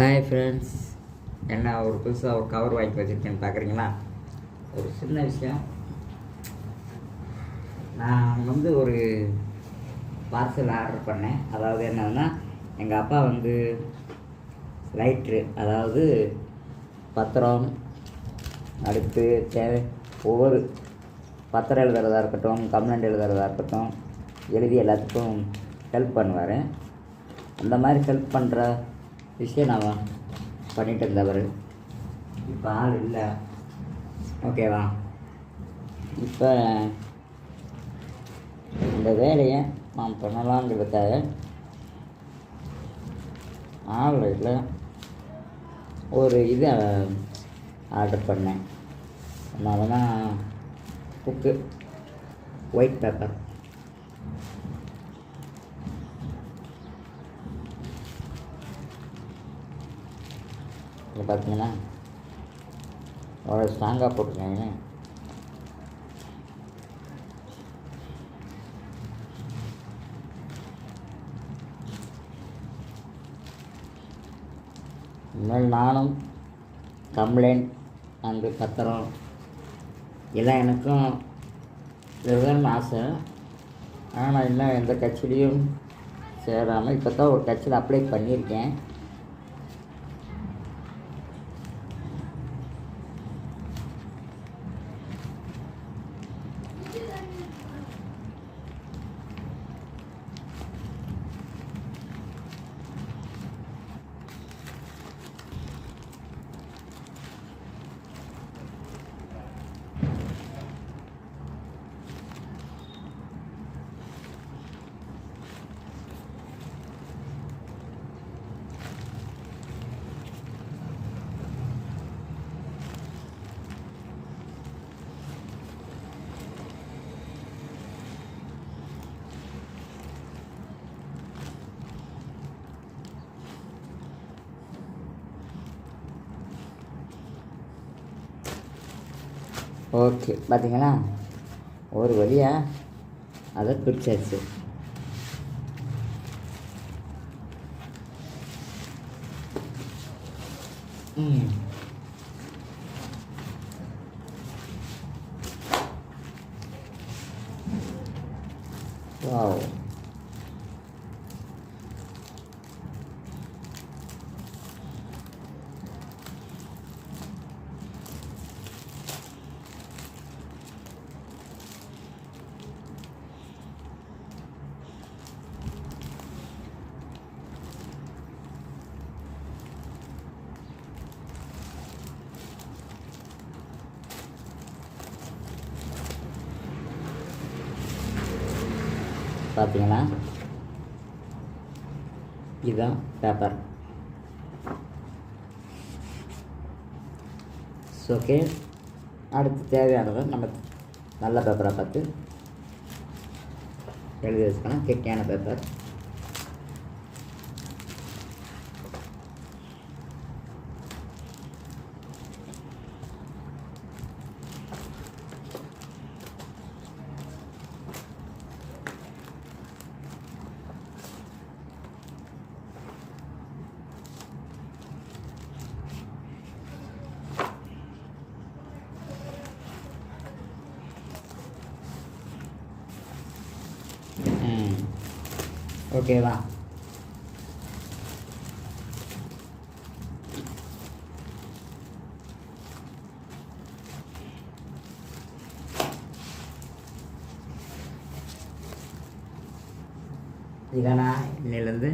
Hi friends என்ன ஒரு புதுசாக ஒரு கவர் வாங்கி வச்சுருக்கேன்னு பார்க்குறீங்களா? ஒரு சின்ன விஷயம். நான் வந்து ஒரு பார்சல் ஆர்டர் பண்ணேன். அதாவது என்னதுன்னா எங்கள் அப்பா வந்து லைட்ரு அதாவது பத்திரம் அடுத்து தேவை ஒவ்வொரு பத்திரம் எழுதுறதா இருக்கட்டும் கம்ப்ளைண்ட் எழுதுறதா இருக்கட்டும் எழுதி எல்லாத்துக்கும் ஹெல்ப் பண்ணுவார். அந்த மாதிரி ஹெல்ப் பண்ணுற விஷயம் நான் பண்ணிட்டு இருந்தவர் இப்போ ஆள் இல்லை. ஓகேவா இப்போ இந்த வேலையை நான் பண்ணலாங்கிறதுக்காக ஆன்லைனில் ஒரு இதை ஆர்டர் பண்ணேன். அதனால புக்கு ஒயிட் பேப்பர் இங்கே பார்த்தீங்கன்னா அவ்வளோ ஸ்ட்ராங்காக போட்டிருக்காங்க. இனிமேல் நானும் கம்ப்ளைண்ட் அண்டு பத்திரம் எல்லாம் எனக்கும் எழுதணும்னு ஆசை. ஆனால் இன்னும் எந்த கட்சியிலையும் சேராமல் இப்போ தான் ஒரு கட்சியில் அப்ளை பண்ணியிருக்கேன். ஓகே பார்த்தீங்களா ஒரு வழியாக அதை பிடிச்சாச்சு. ம். வாவ். பார்த்தீங்கன்னா இதுதான் பேப்பர் ஓகே அடுத்து தேவையானதை நம்ம நல்ல பேப்பராக பார்த்து எழுதி வச்சுக்கலாம். கெட்டியான பேப்பர் ஓகேவா? இதை நான் இன்னிலேருந்து